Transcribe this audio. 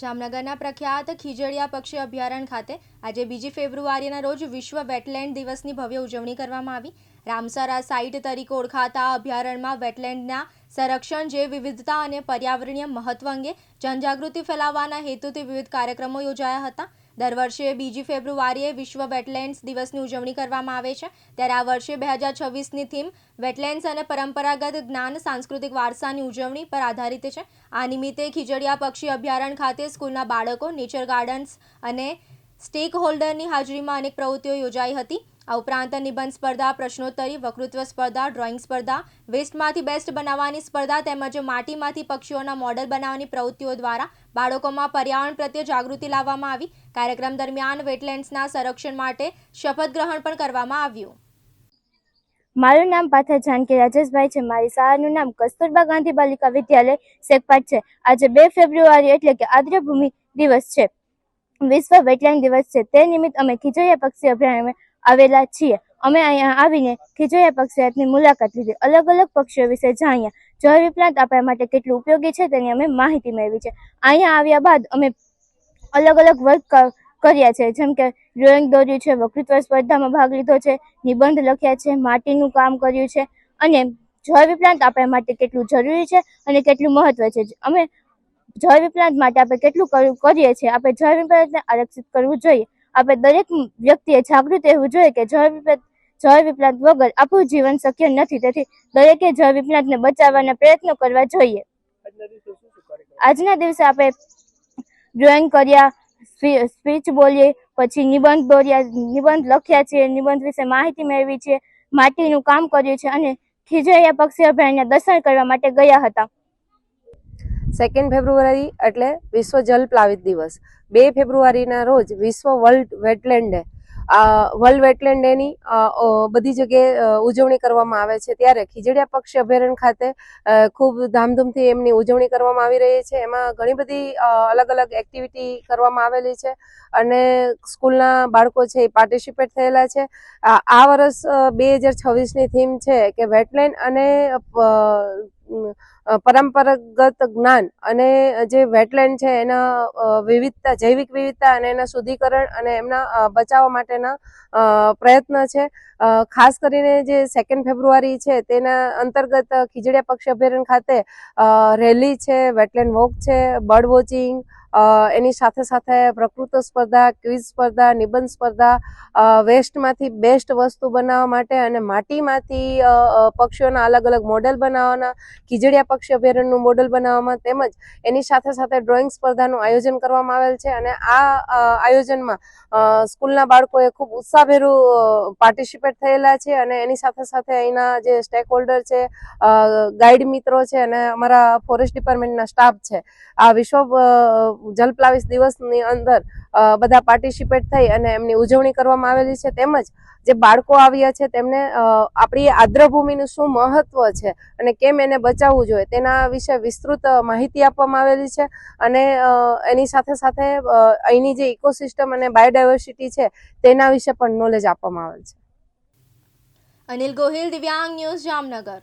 જામનગરના પ્રખ્યાત ખીજડીયા પક્ષી અભયારણ્ય ખાતે આજે બીજી ફેબ્રુઆરીના રોજ વિશ્વ વેટલેન્ડ દિવસની ભવ્ય ઉજવણી કરવામાં આવી. રામસરા સાઇટ તરીકે ઓળખાતા અભયારણ્યમાં વેટલેન્ડના સંરક્ષણ જે વિવિધતા અને પર્યાવરણીય મહત્વ અંગે જનજાગૃતિ ફેલાવવાના હેતુથી વિવિધ કાર્યક્રમો યોજાયા હતા. દર વર્ષે બીજી ફેબ્રુઆરીએ વિશ્વ વેટલેન્ડ્સ દિવસની ઉજવણી કરવામાં આવે છે. ત્યારે આ વર્ષે બે હજાર છવ્વીસની થીમ વેટલેન્ડ્સ અને પરંપરાગત જ્ઞાન, સાંસ્કૃતિક વારસાની ઉજવણી પર આધારિત છે. આ નિમિત્તે ખીજડીયા પક્ષી અભયારણ્ય ખાતે સ્કૂલના બાળકો, નેચર ગાર્ડન્સ અને સ્ટેક હોલ્ડરની હાજરીમાં અનેક પ્રવૃત્તિઓ યોજાઈ હતી. આ ઉપરાંત નિબંધ સ્પર્ધા, પ્રશ્નોત્તરી વકૃત્વ સ્પર્ધા, ડ્રોઈંગ સ્પર્ધા, વેસ્ટમાંથી બેસ્ટ બનાવવાની સ્પર્ધા તેમજ માટીમાંથી પક્ષીઓના મોડલ બનાવવાની પ્રવૃત્તિઓ દ્વારા બાળકોમાં પર્યાવરણ પ્રત્યે જાગૃતિ લાવવામાં આવી. કાર્યક્રમ દરમિયાન વેટલેન્ડ્સના સંરક્ષણ માટે શપથ ગ્રહણ પણ કરવામાં આવ્યું. મારું નામ પાથર જાનકી, રાજેશભાઈ છે. મારી શાળાનું નામ કસ્તુરબા ગાંધી બાલિકા વિદ્યાલય સેકપાટ છે. આજે બે ફેબ્રુઆરી એટલે કે આદ્રભૂમિ દિવસ છે. વિશ્વ વેટલેન્ડ દિવસ છે. તે નિમિત્ત અમે ખીજોયા પક્ષી અભયારણ્યમાં આવેલા છીએ. અમે અહીંયા આવીને ખીજોયા પક્ષીની મુલાકાત લીધી. અલગ અલગ પક્ષીઓ વિશે જાણ્યા. જળ વિપ્લાન્ટ આપણા માટે કેટલું ઉપયોગી છે તેની અમે માહિતી મેળવી છે. અહીંયા આવ્યા બાદ અમે અલગ અલગ વર્ક કર્યા છે. જેમ કે ડ્રોઈંગ દોર્યું છે વકૃત્વ સ્પર્ધામાં ભાગ લીધો છે, નિબંધ લખ્યા છે, માટીનું કામ કર્યું છે અને જળ વિપ્લાંત આપણા માટે કેટલું જરૂરી છે અને કેટલું મહત્વ છે. અમે જળ વિપ્લાન્ટ માટે આપણે કેટલું કરીએ છીએ? આપણે જળ વિપ્લાન્ટને આરક્ષિત કરવું જોઈએ. આપણે દરેક વ્યક્તિએ જાગૃત રહેવું જોઈએ કે જળ વિપ્લાન્ટ જળ વિપ્લાંત વગર આપણું જીવન શક્ય નથી. તેથી દરેકે જળ વિપ્લાંતને બચાવવાના પ્રયત્નો કરવા જોઈએ. આજના દિવસે આપણે ડ્રોઈંગ કર્યા સ્પીચ બોલીએ, પછી નિબંધ દોર્યા, નિબંધ લખ્યા છે નિબંધ વિશે માહિતી મેળવી છે, માટીનું કામ કર્યું છે અને ખીજાયા પક્ષી અભયારણ્ય દર્શન કરવા માટે ગયા હતા. સેકન્ડ ફેબ્રુઆરી એટલે વિશ્વ જલ પ્લાવિત દિવસ. બે ફેબ્રુઆરીના રોજ વિશ્વ world wetland day world wetland ડેની બધી જગ્યાએ ઉજવણી કરવામાં આવે છે. ત્યારે ખીજડીયા પક્ષી અભયારણ્ય ખાતે ખૂબ ધામધૂમથી એમની ઉજવણી કરવામાં આવી રહી છે. એમાં ઘણી બધી અલગ અલગ એક્ટિવિટી કરવામાં આવેલી છે અને સ્કૂલના બાળકો છે એ પાર્ટિસિપેટ થયેલા છે. આ વર્ષ બે હજાર છવ્વીસની થીમ છે કે વેટલેન્ડ અને પરંપરાગત જ્ઞાન અને જે વેટલેન્ડ છે એના વિવિધતા, જૈવિક વિવિધતા અને એના શુદ્ધિકરણ અને એમના બચાવ માટેના પ્રયત્ન છે. ખાસ કરીને જે સેકન્ડ ફેબ્રુઆરી છે તેના અંતર્ગત ખીજડીયા પક્ષી અભયારણ્ય ખાતે રેલી છે વેટલેન્ડ વોક છે બર્ડ વોચિંગ એની સાથે સાથે પ્રકૃત સ્પર્ધા, ક્વિઝ સ્પર્ધા, નિબંધ સ્પર્ધા વેસ્ટમાંથી બેસ્ટ વસ્તુ બનાવવા માટે અને માટીમાંથી પક્ષીઓના અલગ અલગ મોડેલ બનાવવાના, ખીજડીયા પક્ષી અભયારણ્યનું મોડેલ બનાવવામાં તેમજ એની સાથે સાથે ડ્રોઈંગ સ્પર્ધાનું આયોજન કરવામાં આવેલ છે અને આ આયોજનમાં સ્કૂલના બાળકોએ ખૂબ ઉત્સાહભેરું પાર્ટિસિપેટ થયેલા છે અને એની સાથે સાથે અહીંના જે સ્ટેક હોલ્ડર છે ગાઈડ મિત્રો છે અને અમારા ફોરેસ્ટ ડિપાર્ટમેન્ટના સ્ટાફ છે. આ વિશ્વ અ, જલપ્લાવિત દિવસની અંદર બધા પાર્ટિસિપેટ થઈ અને એમની ઉજવણી કરવામાં આવેલી છે. તેમજ જે બાળકો આવ્યા છે તેમને આપણી આદ્રભૂમિનું શું મહત્વ છે અને કેમ એને બચાવવું જોઈએ તેના વિશે વિસ્તૃત માહિતી આપવામાં આવેલી છે. અને એની સાથે સાથે અહીંની જે ઇકોસિસ્ટમ અને બાયોડાયવર્સિટી છે તેના વિશે પણ નોલેજ આપવામાં આવેલ છે. અનિલ ગોહિલ દિવ્યાંગ ન્યૂઝ જામનગર.